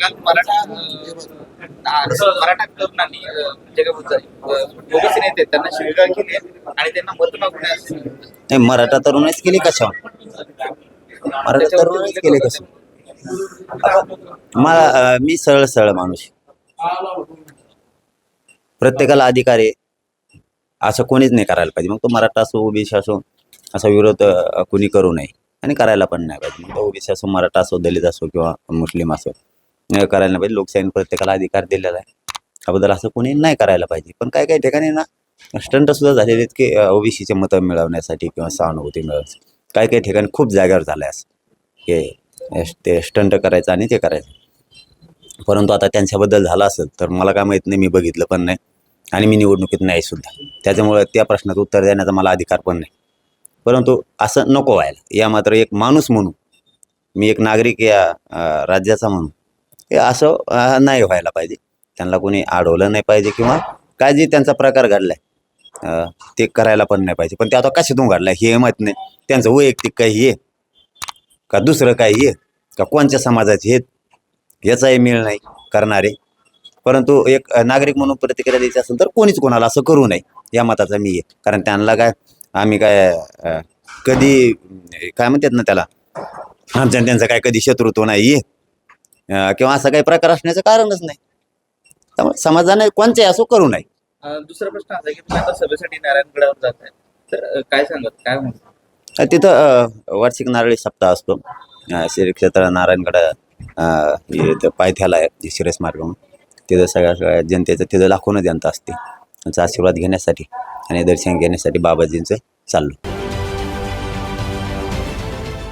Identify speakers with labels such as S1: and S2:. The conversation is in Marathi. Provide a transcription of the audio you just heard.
S1: मराठा मराठा तरुणांनी अं, जे काही होतं, अं, ओबीसी नेते आहेत, त्यांना शिवीगाळ केली आहे आणि त्यांना मत.
S2: नाही मराठा तरुणच केली कशावर? मराठा तरुणच केली कशावर? मला मी सरळ सरळ माणूस प्रत्येकाला अधिकार आहे. असं कोणीच नाही करायला पाहिजे. मग तो मराठा असो ओबीसी असो असा विरोध कोणी करू नये. आणि करायला पण नाही पाहिजे. मग तो ओबीसी असो मराठा असो दलित असो किंवा मुस्लिम असो. करायला नाही पाहिजे. लोकशाहीने प्रत्येकाला अधिकार दिलेला आहे. त्याबद्दल असं कोणी नाही करायला पाहिजे. पण काही काही ठिकाणी ना स्टंट सुद्धा झालेले आहेत की ओबीसीचे मतं मिळवण्यासाठी किंवा सहानुभूती मिळवण्यासाठी. काही काही ठिकाणी खूप जागेवर झालं आहे असं. हे ते स्टंट करायचं आणि ते करायचं. परंतु आता त्यांच्याबद्दल झालं असेल तर मला काय माहीत नाही मी बघितलं पण नाही. आणि मी निवडणुकीत नाही सुद्धा. त्याच्यामुळे त्या प्रश्नाचं उत्तर देण्याचा मला अधिकार पण नाही. परंतु असं नको व्हायला. या मात्र एक माणूस म्हणून मी एक नागरिक या राज्याचा म्हणून हे असं नाही व्हायला पाहिजे. त्यांना कोणी अडवलं नाही पाहिजे किंवा काय जे त्यांचा प्रकार घडलाय ते करायला पण नाही पाहिजे. पण ते आता कशातून घडलाय हे माहीत नाही. त्यांचं वैयक्तिक काही आहे? का दुसरं काही आहे? का कोणत्या समाजाचे हे याचाही मेळ नाही करणारे. परंतु एक नागरिक म्हणून प्रतिक्रिया द्यायची असेल तर कोणीच कोणाला असं करू नये. या मताचा मी आहे. कारण त्यांना काय आम्ही काय कधी काय म्हणतात ना त्याला? आमच्या त्यांचं काय कधी शत्रुत्व नाही आहे किंवा असा काही प्रकार असण्याचं कारणच नाही. त्यामुळे समाजाने कोणत्याही असो करू नये.
S1: दुसरा प्रश्न असा की तुम्ही आता सभेसाठी नारायणगडावर जात आहे. तर काय सांगत काय म्हणतो?
S2: अ, तिथं वार्षिक नारळी सप्ताह असतो. श्री क्षेत्र नारायणगड पायथ्याला आहे शिरस मार्ग म्हणून. तिथं सगळ्या सगळ्या जनतेचं तिथं लाखोनं जनता असते. त्यांचा आशीर्वाद घेण्यासाठी आणि दर्शन घेण्यासाठी बाबाजींचं चाललो.